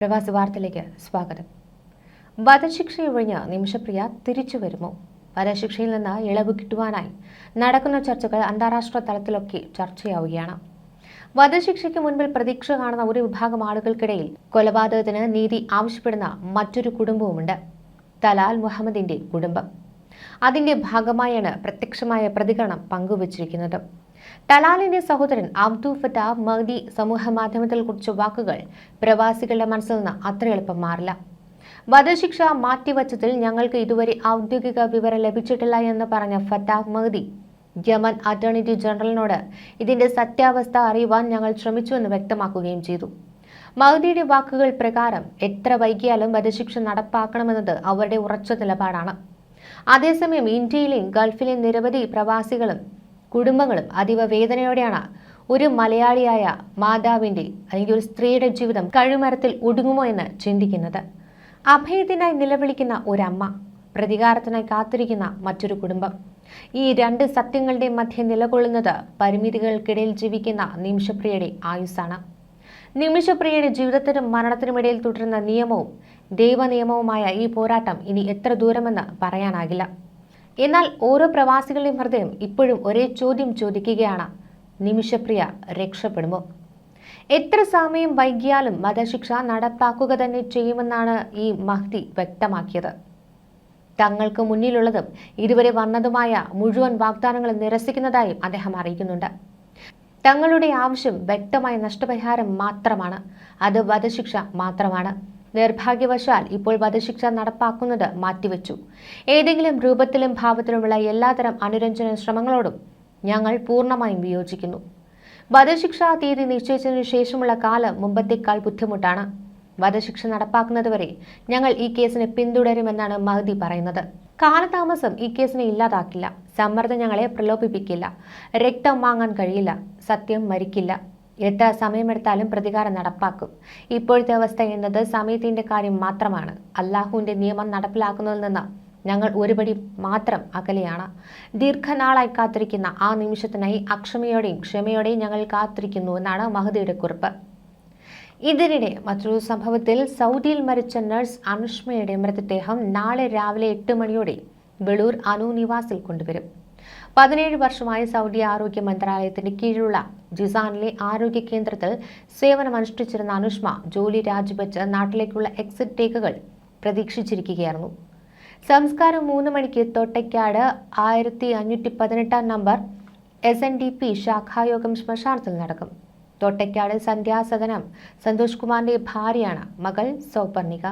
പ്രവാസി വാർത്തയിലേക്ക് സ്വാഗതം. വധശിക്ഷ നിമിഷപ്രിയ തിരിച്ചു വരുമോ? വധശിക്ഷയിൽ നിന്ന് ഇളവ് കിട്ടുവാനായി നടക്കുന്ന ചർച്ചകൾ അന്താരാഷ്ട്ര തലത്തിലൊക്കെ ചർച്ചയാവുകയാണ്. വധശിക്ഷയ്ക്ക് മുൻപിൽ പ്രതീക്ഷ കാണുന്ന ഒരു വിഭാഗം ആളുകൾക്കിടയിൽ കൊലപാതകത്തിന് നീതി ആവശ്യപ്പെടുന്ന മറ്റൊരു കുടുംബവുമുണ്ട്. തലാൽ മുഹമ്മദിന്റെ കുടുംബം. അതിന്റെ ഭാഗമായാണ് പ്രത്യക്ഷമായ പ്രതികരണം പങ്കുവച്ചിരിക്കുന്നത്. തലാലിന്റെ സഹോദരൻ അബ്ദു ഫത്ത മഹ്ദി സമൂഹ മാധ്യമത്തിൽ കുറിച്ച വാക്കുകൾ പ്രവാസികളുടെ മനസ്സിൽ നിന്ന് അത്ര എളുപ്പം മാറില്ല. വധശിക്ഷ മാറ്റിവച്ചതിൽ ഞങ്ങൾക്ക് ഇതുവരെ ഔദ്യോഗിക വിവരം ലഭിച്ചിട്ടില്ല എന്ന് പറഞ്ഞ ഫത്താഹ് മഹ്ദി യമൻ അറ്റോർണി ജനറലിനോട് ഇതിന്റെ സത്യാവസ്ഥ അറിയുവാൻ ഞങ്ങൾ ശ്രമിച്ചുവെന്ന് വ്യക്തമാക്കുകയും ചെയ്തു. മഹ്ദിയുടെ വാക്കുകൾ പ്രകാരം എത്ര വൈകിയാലും വധശിക്ഷ നടപ്പാക്കണമെന്നത് അവരുടെ ഉറച്ച നിലപാടാണ്. അതേസമയം ഇന്ത്യയിലെയും ഗൾഫിലെയും നിരവധി പ്രവാസികളും കുടുംബങ്ങളും അതീവ വേദനയോടെയാണ്. ഒരു മലയാളിയായ മാതാവിന്റെ അല്ലെങ്കിൽ ഒരു സ്ത്രീയുടെ ജീവിതം കഴുമരത്തിൽ ഒടുങ്ങുമോ എന്ന് ചിന്തിക്കുന്നത്. അഭയത്തിനായി നിലവിളിക്കുന്ന ഒരമ്മ പ്രതികാരത്തിനായി കാത്തിരിക്കുന്ന മറ്റൊരു കുടുംബം. ഈ രണ്ട് സത്യങ്ങളുടെ മധ്യ നിലകൊള്ളുന്നത് പരിമിതികൾക്കിടയിൽ ജീവിക്കുന്ന നിമിഷപ്രിയയുടെ ആയുസ്സാണ്. നിമിഷപ്രിയയുടെ ജീവിതത്തിനും മരണത്തിനുമിടയിൽ തുടരുന്ന നിയമവും ദൈവനിയമവുമായ ഈ പോരാട്ടം ഇനി എത്ര ദൂരമെന്ന് പറയാനാകില്ല. എന്നാൽ ഓരോ പ്രവാസികളുടെയും ഹൃദയം ഇപ്പോഴും ഒരേ ചോദ്യം ചോദിക്കുകയാണ്. നിമിഷപ്രിയ രക്ഷപ്പെടുമോ? എത്ര സമയം വൈകിയാലും വധശിക്ഷ നടപ്പാക്കുക തന്നെ ചെയ്യുമെന്നാണ് ഈ മഹ്തി വ്യക്തമാക്കിയത്. തങ്ങൾക്ക് മുന്നിലുള്ളതും ഇതുവരെ വന്നതുമായ മുഴുവൻ വാഗ്ദാനങ്ങളും നിരസിക്കുന്നതായും അദ്ദേഹം അറിയിക്കുന്നുണ്ട്. തങ്ങളുടെ ആവശ്യം വ്യക്തമായ നഷ്ടപരിഹാരം മാത്രമാണ് അത് വധശിക്ഷ മാത്രമാണ്. നിർഭാഗ്യവശാൽ ഇപ്പോൾ വധശിക്ഷ നടപ്പാക്കുന്നത് മാറ്റിവെച്ചു. ഏതെങ്കിലും രൂപത്തിലും ഭാവത്തിലുമുള്ള എല്ലാതരം അനുരഞ്ജന ശ്രമങ്ങളോടും ഞങ്ങൾ പൂർണമായും വിയോജിക്കുന്നു. വധശിക്ഷ തീയതി നിശ്ചയിച്ചതിനു ശേഷമുള്ള കാലം മുമ്പത്തേക്കാൾ ബുദ്ധിമുട്ടാണ്. വധശിക്ഷ നടപ്പാക്കുന്നതുവരെ ഞങ്ങൾ ഈ കേസിനെ പിന്തുടരുമെന്നാണ് മഹദി പറയുന്നത്. കാലതാമസം ഈ കേസിനെ ഇല്ലാതാക്കില്ല. സമ്മർദ്ദം ഞങ്ങളെ പ്രലോഭിപ്പിക്കില്ല. രക്തം വാങ്ങാൻ കഴിയില്ല. സത്യം മരിക്കില്ല. എത്ര സമയമെടുത്താലും പ്രതികാരം നടപ്പാക്കും. ഇപ്പോഴത്തെ അവസ്ഥ എന്നത് സമയത്തിന്റെ കാര്യം മാത്രമാണ്. അള്ളാഹുവിന്റെ നിയമം നടപ്പിലാക്കുന്നതിൽ നിന്ന് ഞങ്ങൾ ഒരുപടി മാത്രം അകലെയാണ്. ദീർഘനാളായി കാത്തിരിക്കുന്ന ആ നിമിഷത്തിനായി അക്ഷമയോടെയും ക്ഷമയോടെയും ഞങ്ങൾ കാത്തിരിക്കുന്നു എന്നാണ് മഹദിയുടെ കുറിപ്പ്. ഇതിനിടെ മറ്റൊരു സംഭവത്തിൽ സൗദിയിൽ മരിച്ച നഴ്സ് അനുഷ്മയുടെ മൃതദേഹം നാളെ രാവിലെ എട്ട് മണിയോടെ വെളൂർ അനു നിവാസിൽ കൊണ്ടുവരും. പതിനേഴ് വർഷമായി സൗദി ആരോഗ്യ മന്ത്രാലയത്തിന്റെ കീഴിലുള്ള ജിസാനിലെ ആരോഗ്യ കേന്ദ്രത്തിൽ സേവനമനുഷ്ഠിച്ചിരുന്ന അനുഷ്മ ജോലി രാജിവെച്ച് നാട്ടിലേക്കുള്ള എക്സിറ്റ് ടേക്കുകൾ പ്രതീക്ഷിച്ചിരിക്കുകയായിരുന്നു. സംസ്കാരം മൂന്ന് മണിക്ക് തൊട്ടയ്ക്കാട് ആയിരത്തി അഞ്ഞൂറ്റി പതിനെട്ടാം number S N D P ശാഖായോഗം ശ്മശാനത്തിൽ നടക്കും. തൊട്ടയ്ക്കാട് സന്ധ്യാസദനം സന്തോഷ് കുമാറിന്റെ ഭാര്യയാണ് മകൾ സൗപർണിക.